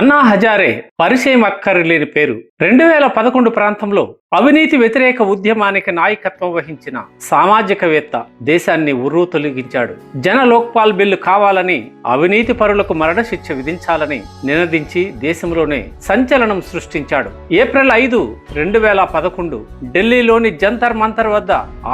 అన్నా హజారే పరిచయం అక్కర్లేని పేరు. రెండు వేల పదకొండు ప్రాంతంలో అవినీతి వ్యతిరేక ఉద్యమానికి నాయకత్వం వహించిన సామాజికవేత్త దేశాన్ని ఉర్రూ తొలగించాడు. జన లోక్పాల్ బిల్లు కావాలని అవినీతి పరులకు మరణశిక్ష విధించాలని నినదించి దేశంలోనే సంచలనం సృష్టించాడు. ఏప్రిల్ ఐదు రెండు వేల పదకొండు ఢిల్లీలోని జంతర్ మంతర్ వద్ద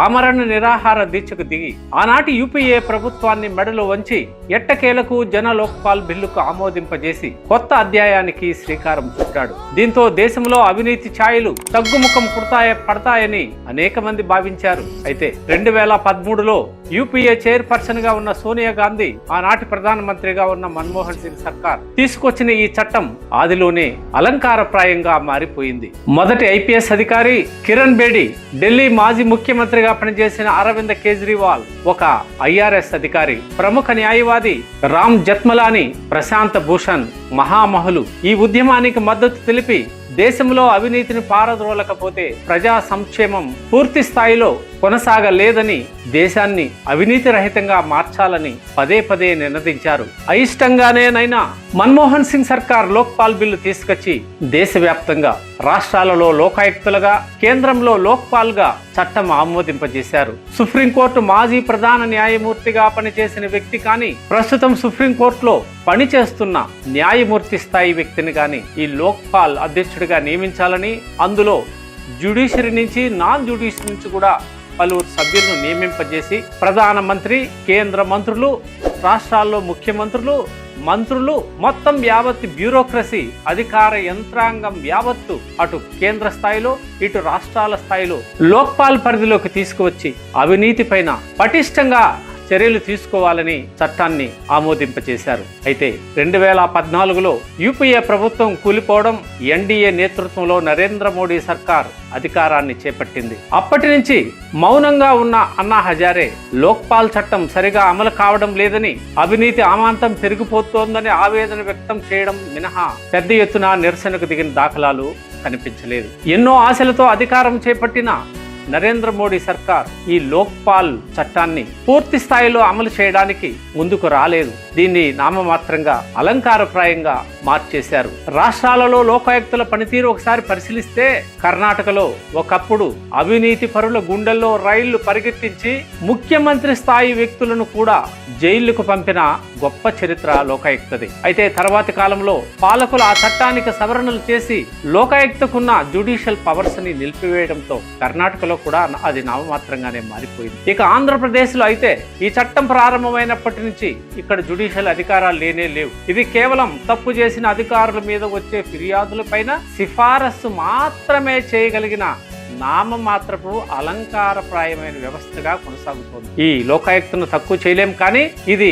ఆమరణ నిరాహార దీక్షకు దిగి ఆనాటి యూపీఏ ప్రభుత్వాన్ని మెడలో వంచి ఎట్టకేలకు జన లోక్పాల్ బిల్లుకు ఆమోదింపజేసి కొత్త అధ్యాయానికి శ్రీకారం చుట్టాడు. దీంతో దేశంలో అవినీతి ఛాయలు తగ్గుముఖం కుడతాయ పడతాయని అనేక మంది భావించారు. అయితే రెండు వేల పదమూడులో యూపీఏ చైర్పర్సన్గా ఉన్న సోనియా గాంధీ ఆనాటి ప్రధానమంత్రిగా ఉన్న మన్మోహన్ సింగ్ సర్కార్ తీసుకొచ్చిన ఈ చట్టం ఆదిలోనే అలంకారప్రాయంగా మారిపోయింది. మొదటి ఐపీఎస్ అధికారి కిరణ్ బేడి ఢిల్లీ మాజీ ముఖ్యమంత్రిగా పనిచేసిన అరవింద్ కేజ్రీవాల్ ఒక ఐఆర్ఎస్ అధికారి ప్రముఖ న్యాయవాది రామ్ జత్మలాని ప్రశాంత్ భూషణ్ మహామహులు ఈ ఉద్యమానికి మద్దతు తెలిపి దేశంలో అవినీతిని పారద్రోలకపోతే ప్రజా సంక్షేమం పూర్తి స్థాయిలో కొనసాగలేదని దేశాన్ని అవినీతి రహితంగా మార్చాలని పదే పదే నినదించారు అయిష్టంగానేనైనా మన్మోహన్ సింగ్ సర్కార్ లోక్పాల్ బిల్లు తీసుకొచ్చి దేశవ్యాప్తంగా రాష్ట్రాలలో లోకాయుక్తులుగా కేంద్రంలో లోక్పాల్గా చట్టం ఆమోదింపజేశారు. సుప్రీంకోర్టు మాజీ ప్రధాన న్యాయమూర్తిగా పనిచేసిన వ్యక్తి కానీ ప్రస్తుతం సుప్రీంకోర్టులో పనిచేస్తున్న న్యాయమూర్తి స్థాయి వ్యక్తిని కానీ ఈ లోక్పాల్ అధ్యక్షుడిగా నియమించాలని అందులో జ్యుడిషియరీ నుంచి నాన్ జ్యుడిషియరీ నుంచి కూడా పలువురు సభ్యులను నియమింపజేసి ప్రధానమంత్రి కేంద్ర మంత్రులు రాష్ట్రాల్లో ముఖ్యమంత్రులు మంత్రులు మొత్తం యావత్ బ్యూరోక్రసీ అధికార యంత్రాంగం యావత్తు అటు కేంద్ర స్థాయిలో ఇటు రాష్ట్రాల స్థాయిలో లోక్పాల్ పరిధిలోకి తీసుకువచ్చి అవినీతి పైన పటిష్టంగా చర్యలు తీసుకోవాలని చట్టాన్ని ఆమోదింపచేశారు. అయితే రెండు వేల పద్నాలుగులో యూపీఏ ప్రభుత్వం కూలిపోవడం ఎన్డీఏ నేతృత్వంలో నరేంద్ర మోడీ సర్కార్ అధికారాన్ని చేపట్టింది. అప్పటి నుంచి మౌనంగా ఉన్న అన్నా హజారే లోక్పాల్ చట్టం సరిగా అమలు కావడం లేదని అవినీతి అమాంతం పెరిగిపోతోందని ఆవేదన వ్యక్తం చేయడం మినహా పెద్ద ఎత్తున నిరసనకు దిగిన దాఖలాలు కనిపించలేదు. ఎన్నో ఆశలతో అధికారం చేపట్టిన నరేంద్ర మోడీ సర్కార్ ఈ లోక్పాల్ చట్టాన్ని పూర్తి స్థాయిలో అమలు చేయడానికి ముందుకు రాలేదు. దీన్ని నామమాత్రంగా అలంకారప్రాయంగా మార్చేశారు. రాష్ట్రాలలో లోకాయుక్తుల పనితీరు ఒకసారి పరిశీలిస్తే కర్ణాటకలో ఒకప్పుడు అవినీతి పరుల గుండెల్లో రైళ్ళు పరిగెత్తించి ముఖ్యమంత్రి స్థాయి వ్యక్తులను కూడా జైళ్ళకు పంపిన గొప్ప చరిత్ర లోకాయుక్తది. అయితే తర్వాతి కాలంలో పాలకులు ఆ చట్టానికి సవరణలు చేసి లోకాయుక్తకున్న జ్యుడిషియల్ పవర్స్ని నిలిపివేయడంతో కర్ణాటకలో కూడా అది నామమాత్రంగానే మారిపోయింది. ఇక ఆంధ్రప్రదేశ్లో అయితే ఈ చట్టం ప్రారంభమైనప్పటి నుంచి ఇక్కడ జుడిషియల్ అధికారాలు లేనే లేవు. ఇది కేవలం తప్పు చేసిన అధికారుల మీద వచ్చే ఫిర్యాదుల పైన సిఫారసు మాత్రమే చేయగలిగిన నామమాత్రపు అలంకారప్రాయమైన వ్యవస్థగా కొనసాగుతోంది. ఈ లోకాయుక్తను తక్కువ చేయలేం కానీ ఇది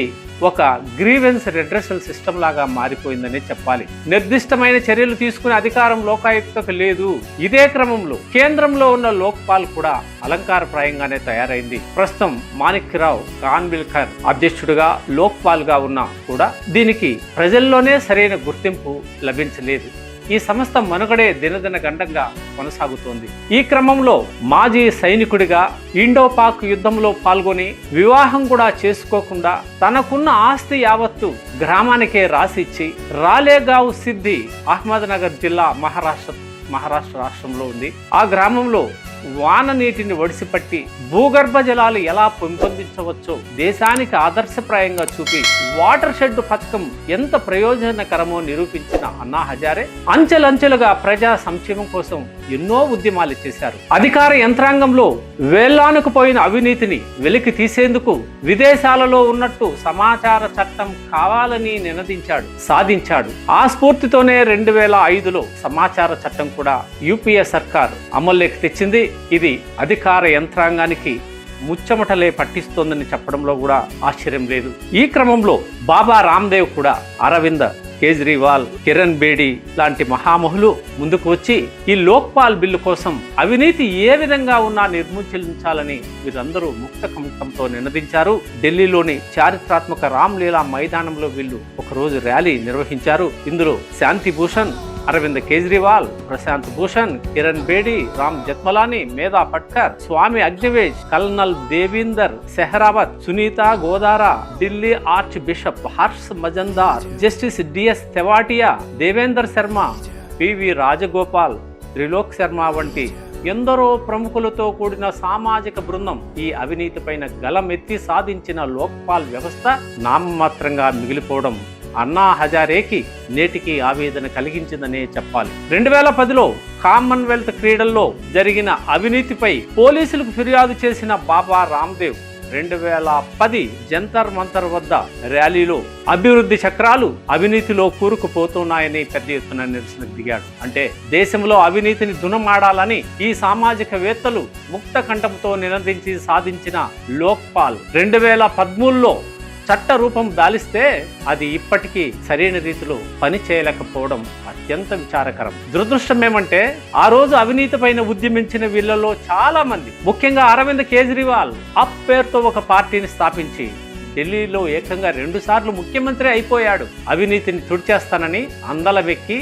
ఒక గ్రీవెన్స్ రెడ్రెసల్ సిస్టమ్ లాగా మారిపోయిందని చెప్పాలి. నిర్దిష్టమైన చర్యలు తీసుకునే అధికారం లోకాయుక్తకు లేదు. ఇదే క్రమంలో కేంద్రంలో ఉన్న లోక్పాల్ కూడా అలంకారప్రాయంగానే తయారైంది. ప్రస్తుతం మాణిక్యరావు కాన్విల్కర్ అధ్యక్షుడిగా లోక్పాల్గా ఉన్నా కూడా దీనికి ప్రజల్లోనే సరైన గుర్తింపు లభించలేదు. ఈ సంస్థ మనుగడే దినదిన గండంగా కొనసాగుతోంది. ఈ క్రమంలో మాజీ సైనికుడిగా ఇండో పాక్ యుద్ధంలో పాల్గొని వివాహం కూడా చేసుకోకుండా తనకున్న ఆస్తి యావత్తు గ్రామానికే రాసిచ్చి రాలేగావ్ సిద్ధి అహ్మద్ నగర్ జిల్లా మహారాష్ట్ర మహారాష్ట్ర రాష్ట్రంలో ఉంది. ఆ గ్రామంలో వాన నీటిని ఒడిసిపట్టి భూగర్భ జలాలు ఎలా పెంపొందించవచ్చో దేశానికి ఆదర్శప్రాయంగా చూపి వాటర్ షెడ్ పథకం ఎంత ప్రయోజనకరమో నిరూపించిన అన్నా హజారే అంచెలంచెలుగా ప్రజా సంక్షేమం కోసం ఎన్నో ఉద్యమాలు చేశారు. అధికార యంత్రాంగంలో వేళ్ళానుకుపోయిన అవినీతిని వెలికి తీసేందుకు విదేశాలలో ఉన్నట్టు సమాచార చట్టం కావాలని నినదించాడు సాధించాడు. ఆ స్ఫూర్తితోనే రెండు వేల ఐదులో సమాచార చట్టం కూడా యూపీఏ సర్కార్ అమల్లోకి తెచ్చింది. ఇది అధికార యంత్రాంగానికి ముచ్చమటలే పట్టిస్తోందని చెప్పడంలో కూడా ఆశ్చర్యం లేదు. ఈ క్రమంలో బాబా రామ్దేవ్ కూడా అరవింద కేజ్రీవాల్ కిరణ్ బేడి లాంటి మహామహులు ముందుకు వచ్చి ఈ లోక్పాల్ బిల్లు కోసం అవినీతి ఏ విధంగా ఉన్నా నిర్మూలించాలని వీరందరూ ముక్త కంఠంతో నినదించారు. ఢిల్లీలోని చారిత్రాత్మక రామ్లీలా మైదానంలో వీళ్ళు ఒకరోజు ర్యాలీ నిర్వహించారు. ఇందులో శాంతి Bhushan Arvind Kejriwal Prashant Bhushan Kiran Bedi Ram Jethmalani Medha Patkar Swami Agnivesh colonel Devinder Sehrawat Sunita Godara Delhi archbishop Harsh Mazumdar justice D S Tewatia Devender Sharma P V Rajagopal Trilok Sharma వంటి ఎందరో ప్రముఖులతో కూడిన సామాజిక బృందం ఈ అవినీతిపైన గలమెత్తి సాధించిన లోక్పాల్ వ్యవస్థ నామమాత్రంగా మిగిలిపోవడం. అన్నా హజారేకి నేటికి ఆవేదన కలిగించిందనే చెప్పాలి. రెండు వేల పదిలో కామన్వెల్త్ క్రీడల్లో జరిగిన అవినీతిపై పోలీసులకు ఫిర్యాదు చేసిన బాబా రామ్దేవ్ రెండు వేల పది జంతర్ మంతర్ వద్ద ర్యాలీలో అభివృద్ధి చక్రాలు అవినీతిలో కూరుకుపోతున్నాయని పెద్ద ఎత్తున నిరసన దిగాడు. అంటే దేశంలో అవినీతిని దునమాడాలని ఈ సామాజిక వేత్తలు ముక్త కంఠంతో నినదించి సాధించిన లోక్పాల్. రెండు వేల పదమూడులో చట్ట రూపం దాలిస్తే అది ఇప్పటికీ సరైన రీతిలో పని చేయలేకపోవడం అత్యంత విచారకరం. దురదృష్టం ఏమంటే ఆ రోజు అవినీతి పైన ఉద్యమించిన వీళ్ళలో చాలా మంది ముఖ్యంగా అరవింద్ కేజ్రీవాల్ అప్ పేరుతో ఒక పార్టీని స్థాపించి ఢిల్లీలో ఏకంగా రెండు సార్లు ముఖ్యమంత్రి అయిపోయాడు. అవినీతిని తుడిచేస్తానని అందల వెక్కి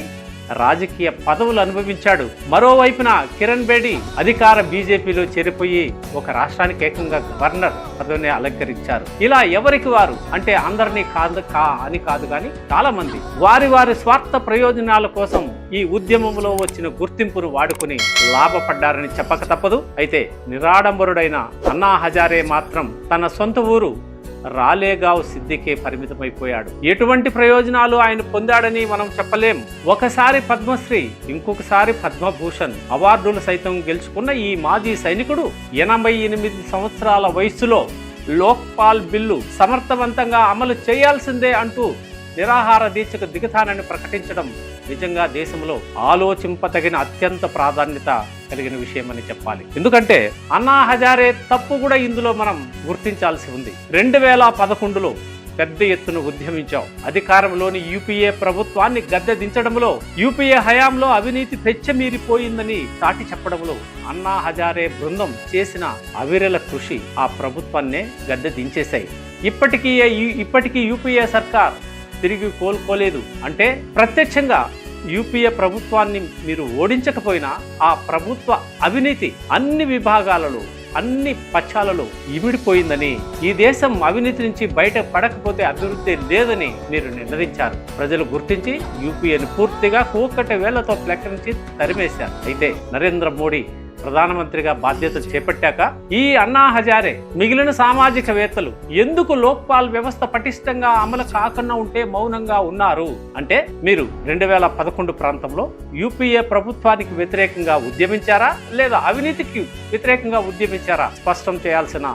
రాజకీయ పదవులు అనుభవించాడు. మరోవైపున కిరణ్ బేడి అధికార బీజేపీలో చేరిపోయి ఒక రాష్ట్రానికి ఏకంగా గవర్నర్ పదవిని అలంకరించారు. ఇలా ఎవరికి వారు? అంటే అందరినీ కాదు కా అని కాదు కానీ చాలా మంది వారి వారి స్వార్థ ప్రయోజనాల కోసం ఈ ఉద్యమంలో వచ్చిన గుర్తింపును వాడుకుని లాభపడ్డారని చెప్పక తప్పదు. అయితే నిరాడంబరుడైన అన్నా హజారే మాత్రం తన సొంత ఊరు రాలేగావ్ సిద్దికే పరిమితమైపోయాడు. ఎటువంటి ప్రయోజనాలు ఆయన పొందాడని మనం చెప్పలేం. ఒకసారి పద్మశ్రీ ఇంకొకసారి పద్మభూషణ్ అవార్డులు సైతం గెలుచుకున్న ఈ మాజీ సైనికుడు ఎనభై ఎనిమిది సంవత్సరాల వయస్సులో లోక్పాల్ బిల్లు సమర్థవంతంగా అమలు చేయాల్సిందే అంటూ నిరాహార దీక్షకు దిగుతానని ప్రకటించడం నిజంగా దేశంలో ఆలోచింపతగిన అత్యంత ప్రాధాన్యత కలిగిన విషయమని చెప్పాలి. ఎందుకంటే అన్నా హజారే తప్పు కూడా ఇందులో మనం గుర్తించాల్సి ఉంది. రెండు వేల పదకొండులో పెద్ద ఎత్తున ఉద్యమించాం. అధికారంలోని యూపీఏ ప్రభుత్వాన్ని గద్దె దించడంలో యూపీఏ హయాంలో అవినీతి పెచ్చమీరిపోయిందని చాటి చెప్పడంలో అన్నా హజారే బృందం చేసిన అవిరల కృషి ఆ ప్రభుత్వాన్నే గద్దె దించేశాయి ఇప్పటికీ ఇప్పటికీ యూపీఏ సర్కార్ తిరిగి కోలుకోలేదు. అంటే ప్రత్యక్షంగా యూపీఏ ప్రభుత్వాన్ని మీరు ఓడించకపోయినా ఆ ప్రభుత్వ అవినీతి అన్ని విభాగాలలో అన్ని పక్షాలలో ఇమిడిపోయిందని ఈ దేశం అవినీతి నుంచి బయట పడకపోతే అభివృద్ధి లేదని మీరు నిర్ణయించారు. ప్రజలు గుర్తించి యూపీఏని పూర్తిగా కూకట వేళ్ళతో ప్రకటించి తరిమేశారు. అయితే నరేంద్ర మోడీ ప్రధానమంత్రిగా బాధ్యతలు చేపట్టాక ఈ అన్నా హజారే మిగిలిన సామాజికవేత్తలు ఎందుకు లోక్పాల్ వ్యవస్థ పటిష్టంగా అమలు కాకుండా ఉంటే మౌనంగా ఉన్నారు? అంటే మీరు రెండు వేల పదకొండు ప్రాంతంలో యూపీఏ ప్రభుత్వానికి వ్యతిరేకంగా ఉద్యమించారా లేదా అవినీతికి వ్యతిరేకంగా ఉద్యమించారా? స్పష్టం చేయాల్సిన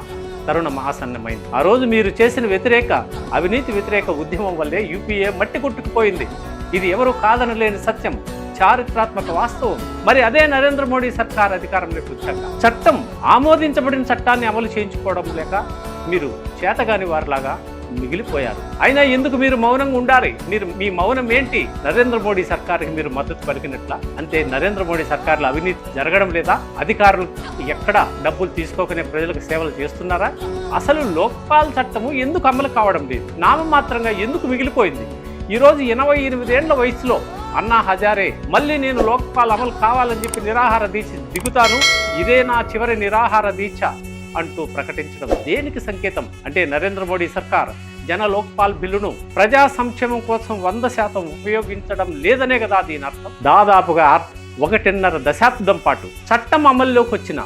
తరుణం ఆసన్నమైంది ఆ రోజు మీరు చేసిన వ్యతిరేక అవినీతి వ్యతిరేక ఉద్యమం వల్లే యూపీఏ మట్టి కొట్టుకుపోయింది. ఇది ఎవరు కాదనలేని సత్యం. చారిత్రాత్మక వాస్తవం. మరి అదే నరేంద్ర మోడీ సర్కార్ అధికారంలోకి వచ్చాక చట్టం ఆమోదించబడిన చట్టాన్ని అమలు చేయించుకోవడం లేక మీరు చేతగాని వారిలాగా మిగిలిపోయారు. అయినా ఎందుకు మీరు మౌనంగా ఉండాలి? మీరు మీ మౌనం ఏంటి? నరేంద్ర మోడీ సర్కార్కి మీరు మద్దతు పలికినట్ల. అంటే నరేంద్ర మోడీ సర్కార్లో అవినీతి జరగడం లేదా? అధికారులు ఎక్కడ డబ్బులు తీసుకోకనే ప్రజలకు సేవలు చేస్తున్నారా? అసలు లోక్పాల్ చట్టము ఎందుకు అమలు కావడం లేదు? నామమాత్రంగా ఎందుకు మిగిలిపోయింది? ఈరోజు ఎనభై ఎనిమిదేళ్ళ వయసులో అన్నా హజారే మళ్ళీ నేను లోక్పాల్ అమలు కావాలని చెప్పి నిరాహార దీక్ష దిగుతాను. ఇదే నా చివరి నిరాహార దీక్ష అంటూ ప్రకటించడం దేనికి సంకేతం? అంటే నరేంద్ర మోడీ సర్కార్ జన లోక్పాల్ బిల్లును ప్రజా సంక్షేమం కోసం వంద శాతం ఉపయోగించడం లేదనే కదా దీని అర్థం? దాదాపుగా ఒకటిన్నర దశాబ్దం పాటు చట్టం అమల్లోకి వచ్చిన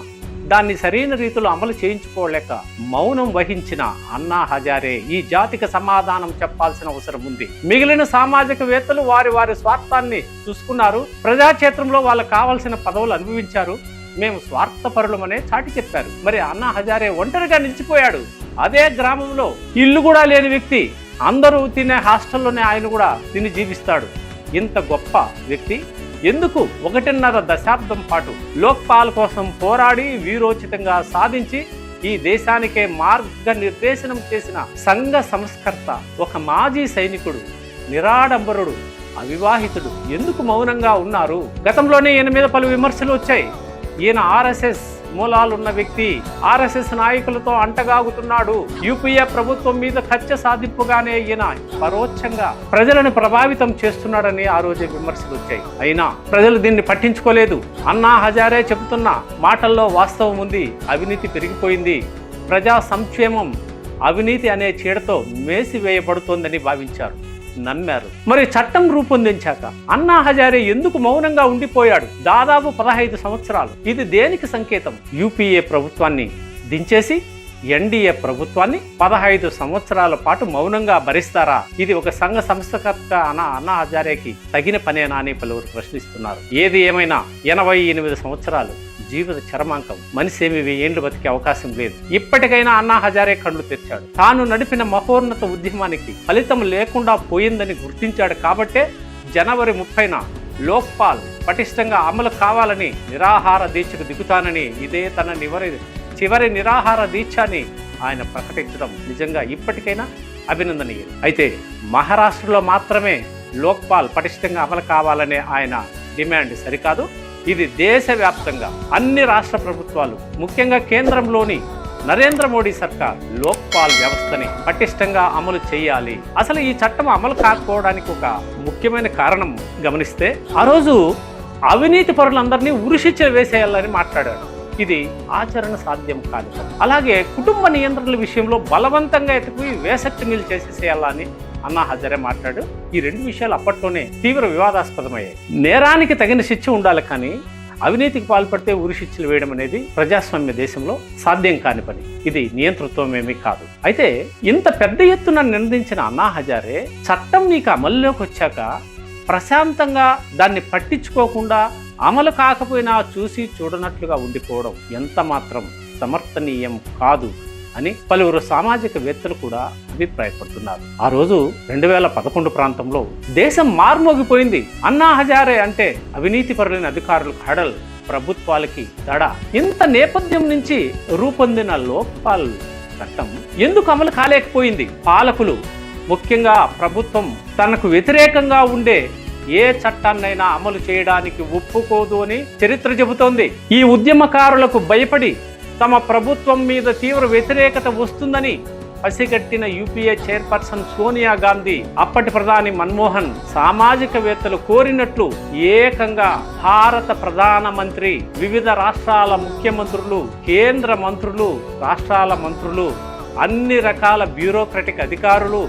దాన్ని సరైన రీతిలో అమలు చేయించుకోలేక మౌనం వహించిన అన్నా హజారే ఈ జాతికి సమాధానం చెప్పాల్సిన అవసరం ఉంది. మిగిలిన సామాజికవేత్తలు వారి వారి స్వార్థాన్ని చూసుకున్నారు. ప్రజాక్షేత్రంలో వాళ్ళకు కావాల్సిన పదవులు అనుభవించారు. మేము స్వార్థపరులమనే చాటి చెప్పారు. మరి అన్నా హజారే ఒంటరిగా నిలిచిపోయాడు. అదే గ్రామంలో ఇల్లు కూడా లేని వ్యక్తి అందరూ తినే హాస్టల్లోనే ఆయన కూడా తిని జీవిస్తాడు. ఇంత గొప్ప వ్యక్తి ఎందుకు ఒకటిన్నర దశాబ్దం పాటు లోక్పాల్ కోసం పోరాడి వీరోచితంగా సాధించి ఈ దేశానికే మార్గనిర్దేశనం చేసిన సంఘ సంస్కర్త ఒక మాజీ సైనికుడు నిరాడంబరుడు అవివాహితుడు ఎందుకు మౌనంగా ఉన్నారు? గతంలోనే ఈయన మీద పలు విమర్శలు వచ్చాయి. ఈయన ఆర్ఎస్ఎస్ మూలాలున్న వ్యక్తి ఆర్ఎస్ఎస్ నాయకులతో అంటగాగుతున్నాడు. యూపీఏ ప్రభుత్వం మీద కచ్చ సాధింపుగానే ఈయన పరోక్షంగా ప్రజలను ప్రభావితం చేస్తున్నాడని ఆ రోజే విమర్శలు వచ్చాయి. అయినా ప్రజలు దీన్ని పట్టించుకోలేదు. అన్నా హజారే చెబుతున్న మాటల్లో వాస్తవం ఉంది. అవినీతి పెరిగిపోయింది. ప్రజా సంక్షేమం అవినీతి అనే చీడతో మేసివేయబడుతోందని భావించారు. నమ్మారు. మరి చట్టం రూపొందించాక అన్నా హజారే ఎందుకు మౌనంగా ఉండిపోయాడు? దాదాపు పదహైదు సంవత్సరాలు. ఇది దేనికి సంకేతం? యూపీఏ ప్రభుత్వాన్ని దించేసి ఎన్డీఏ ప్రభుత్వాన్ని పదహైదు సంవత్సరాల పాటు మౌనంగా భరిస్తారా? ఇది ఒక సంఘ సంస్థకర్త అన్న అన్నా హజారేకి తగిన పనేనా అని పలువురు ప్రశ్నిస్తున్నారు. ఏది ఏమైనా ఎనభై ఎనిమిది సంవత్సరాలు జీవిత చరమాంకం. మనిషి ఏమి ఏళ్ళు బతికే అవకాశం లేదు. ఇప్పటికైనా అన్నా హజారే కళ్ళు తెచ్చాడు. తాను నడిపిన మహోన్నత ఉద్యమానికి ఫలితం లేకుండా పోయిందని గుర్తించాడు కాబట్టే జనవరి ముప్పైన లోక్పాల్ పటిష్టంగా అమలు కావాలని నిరాహార దీక్షకు దిగుతానని ఇదే తన నివరి చివరి నిరాహార దీక్షని ఆయన ప్రకటించడం నిజంగా ఇప్పటికైనా అభినందనీయం. అయితే మహారాష్ట్రలో మాత్రమే లోక్పాల్ పటిష్టంగా అమలు కావాలనే ఆయన డిమాండ్ సరికాదు. ఇది దేశవ్యాప్తంగా అన్ని రాష్ట్ర ప్రభుత్వాలు ముఖ్యంగా కేంద్రంలోని నరేంద్ర మోడీ సర్కార్ లోక్పాల్ వ్యవస్థని పటిష్టంగా అమలు చేయాలి. అసలు ఈ చట్టం అమలు కాకపోవడానికి ఒక ముఖ్యమైన కారణం గమనిస్తే ఆ రోజు అవినీతి పరులందరినీ ఉరిశిచ్చ వేసేయాలని మాట్లాడాడు. ఇది ఆచరణ సాధ్యం కాదు. అలాగే కుటుంబ నియంత్రణల విషయంలో బలవంతంగా ఎత్తుకుని వేసక్తి మిల్ చేసేసేయాలని అన్నా హజరే మాట్లాడు. ఈ రెండు విషయాలు అప్పట్లోనే తీవ్ర వివాదాస్పదమయ్యాయి. నేరానికి తగిన శిక్ష ఉండాలి కానీ అవినీతికి పాల్పడితే ఉరి శిక్షలు వేయడం అనేది ప్రజాస్వామ్య దేశంలో సాధ్యం కాని పని. ఇది నియంతృత్వమేమీ కాదు. అయితే ఇంత పెద్ద ఎత్తున నిందించిన అన్నా హజారే చట్టం నీకు అమల్లోకి వచ్చాక ప్రశాంతంగా దాన్ని పట్టించుకోకుండా అమలు కాకపోయినా చూసి చూడనట్లుగా ఉండిపోవడం ఎంత మాత్రం సమర్థనీయం కాదు. అని పలువురు సామాజిక వేత్తలు కూడా అభిప్రాయపడుతున్నారు. ఆ రోజు రెండు వేల పదకొండు ప్రాంతంలో దేశం మార్మోగిపోయింది. అన్నా హజారే అంటే అవినీతి పరులైన అధికారులు హడల్ ప్రభుత్వాలకి దడ ఇంత నేపథ్యం నుంచి రూపొందిన లోక్పాల్ చట్టం ఎందుకు అమలు కాలేకపోయింది? పాలకులు ముఖ్యంగా ప్రభుత్వం తనకు వ్యతిరేకంగా ఉండే ఏ చట్టాన్నైనా అమలు చేయడానికి ఒప్పుకోదు అని చరిత్ర చెబుతోంది. ఈ ఉద్యమకారులకు భయపడి తమ ప్రభుత్వం మీద తీవ్ర వ్యతిరేకత వస్తుందని పసిగట్టిన యూపీఏ చైర్పర్సన్ సోనియా గాంధీ అప్పటి ప్రధాని మన్మోహన్ సామాజికవేత్తలు కోరినట్లు ఏకంగా భారత ప్రధానమంత్రి వివిధ రాష్ట్రాల ముఖ్యమంత్రులు కేంద్ర మంత్రులు రాష్ట్రాల మంత్రులు అన్ని రకాల బ్యూరోక్రటిక్ అధికారులు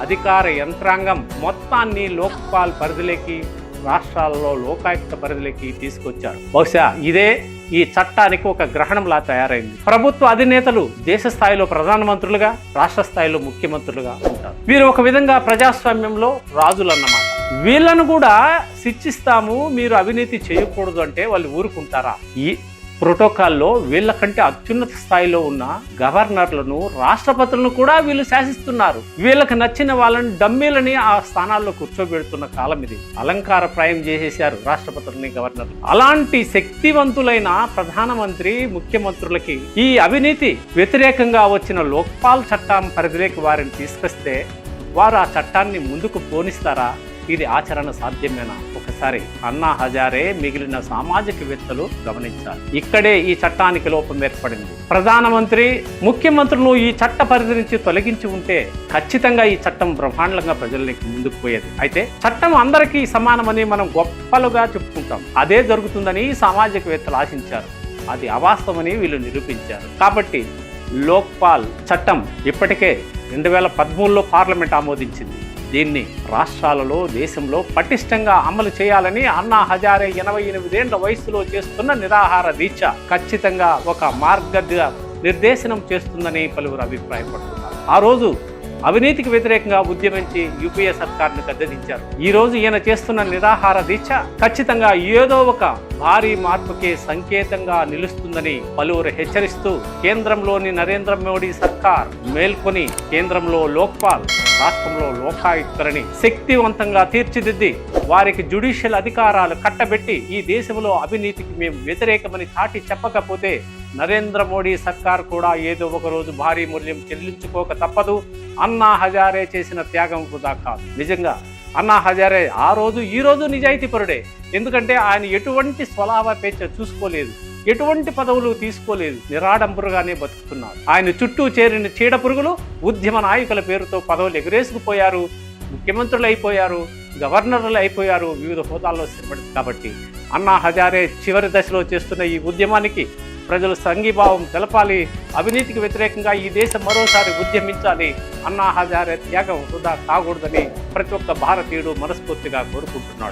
అధికార యంత్రాంగం మొత్తాన్ని లోక్పాల్ పరిధిలోకి రాష్ట్రాలలో లోకాయుక్త పరిధిలోకి తీసుకొచ్చారు. బహుశా ఇదే ఈ చట్టానికి ఒక గ్రహణంలా తయారైంది. ప్రభుత్వ అధినేతలు దేశ స్థాయిలో ప్రధానమంత్రులుగా రాష్ట్ర స్థాయిలో ముఖ్యమంత్రులుగా ఉంటారు. వీరు ఒక విధంగా ప్రజాస్వామ్యంలో రాజులు అన్నమాట వీళ్ళను కూడా శిక్షిస్తాము మీరు అవినీతి చేయకూడదు అంటే వాళ్ళు ఊరుకుంటారా? ఈ ప్రోటోకాల్లో వీళ్ళకంటే అత్యున్నత స్థాయిలో ఉన్న గవర్నర్లను రాష్ట్రపతులను కూడా వీళ్ళు శాసిస్తున్నారు. వీళ్ళకి నచ్చిన వాళ్ళని డమ్మీలని ఆ స్థానాల్లో కూర్చోబెడుతున్న కాలం ఇది. అలంకార ప్రాయం చేసేశారు రాష్ట్రపతులని గవర్నర్ అలాంటి శక్తివంతులైన ప్రధానమంత్రి ముఖ్యమంత్రులకి ఈ అవినీతి వ్యతిరేకంగా వచ్చిన లోక్పాల్ చట్టం పరిధిలోకి వారిని తీసుకొస్తే వారు ఆ చట్టాన్ని ముందుకు పోనిస్తారా? ఇది ఆచరణ సాధ్యమేనా? సరే అన్నా హజారే మిగిలిన సామాజికవేత్తలు గమనించాలి. ఇక్కడే ఈ చట్టానికి లోపం ఏర్పడింది. ప్రధానమంత్రి ముఖ్యమంత్రులను ఈ చట్ట పరిధి నుంచి తొలగించి ఉంటే ఖచ్చితంగా ఈ చట్టం బ్రహ్మాండంగా ప్రజలకి ముందుకు పోయేది. అయితే చట్టం అందరికీ సమానమని మనం గొప్పలుగా చెప్పుకుంటాం. అదే జరుగుతుందని సామాజికవేత్తలు ఆశించారు. అది అవాస్తవమని వీళ్ళు నిరూపించారు. కాబట్టి లోక్పాల్ చట్టం ఇప్పటికే రెండు వేల పదమూడులో పార్లమెంట్ ఆమోదించింది. దీన్ని రాష్ట్రాలలో దేశంలో పటిష్టంగా అమలు చేయాలని అన్నా హజారే ఎనభై ఎనిమిదేండ్ల వయసులో చేస్తున్న నిరాహార దీక్ష ఖచ్చితంగా ఒక మార్గ నిర్దేశనం చేస్తుందని పలువురు అభిప్రాయపడుతున్నారు. ఆ రోజు అవినీతికి వ్యతిరేకంగా ఉద్యమించి యూపీఏ సర్కార్ను గద్దెదించారు. ఈ రోజు ఈయన చేస్తున్న నిరాహార దీక్ష ఖచ్చితంగా ఏదో ఒక భారీ మార్పుకే సంకేతంగా నిలుస్తుందని పలువురు హెచ్చరిస్తూ కేంద్రంలోని నరేంద్ర మోడీ సర్కార్ మేల్కొని కేంద్రంలో లోక్పాల్ రాష్ట్రంలో లోకాయుక్తులని శక్తివంతంగా తీర్చిదిద్ది వారికి జ్యుడిషియల్ అధికారాలు కట్టబెట్టి ఈ దేశంలో అవినీతికి మేము వ్యతిరేకమని చాటి చెప్పకపోతే నరేంద్ర మోడీ సర్కార్ కూడా ఏదో ఒక రోజు భారీ మూల్యం చెల్లించుకోక తప్పదు. అన్నా హజారే చేసిన త్యాగం వృధా కాదు. నిజంగా అన్నా హజారే ఆ రోజు ఈ రోజు నిజాయితీపరుడే ఎందుకంటే ఆయన ఎటువంటి స్వలాభ పేచ చూసుకోలేదు. ఎటువంటి పదవులు తీసుకోలేదు. నిరాడంబరుగానే బతుకుతున్నారు. ఆయన చుట్టూ చేరిన చీడ పురుగులు ఉద్యమ నాయకుల పేరుతో పదవులు ఎగరేసుకుపోయారు. ముఖ్యమంత్రులు అయిపోయారు గవర్నర్లు అయిపోయారు వివిధ హోదాల్లో స్థిరపడి కాబట్టి అన్నా హజారే చివరి దశలో చేస్తున్న ఈ ఉద్యమానికి ప్రజలు సంఘీభావం తెలపాలి. అవినీతికి వ్యతిరేకంగా ఈ దేశం మరోసారి ఉద్యమించాలి. అన్నా హజారే త్యాగం వృధా కాకూడదని ప్రతి ఒక్క భారతీయుడు మనస్ఫూర్తిగా కోరుకుంటున్నాడు.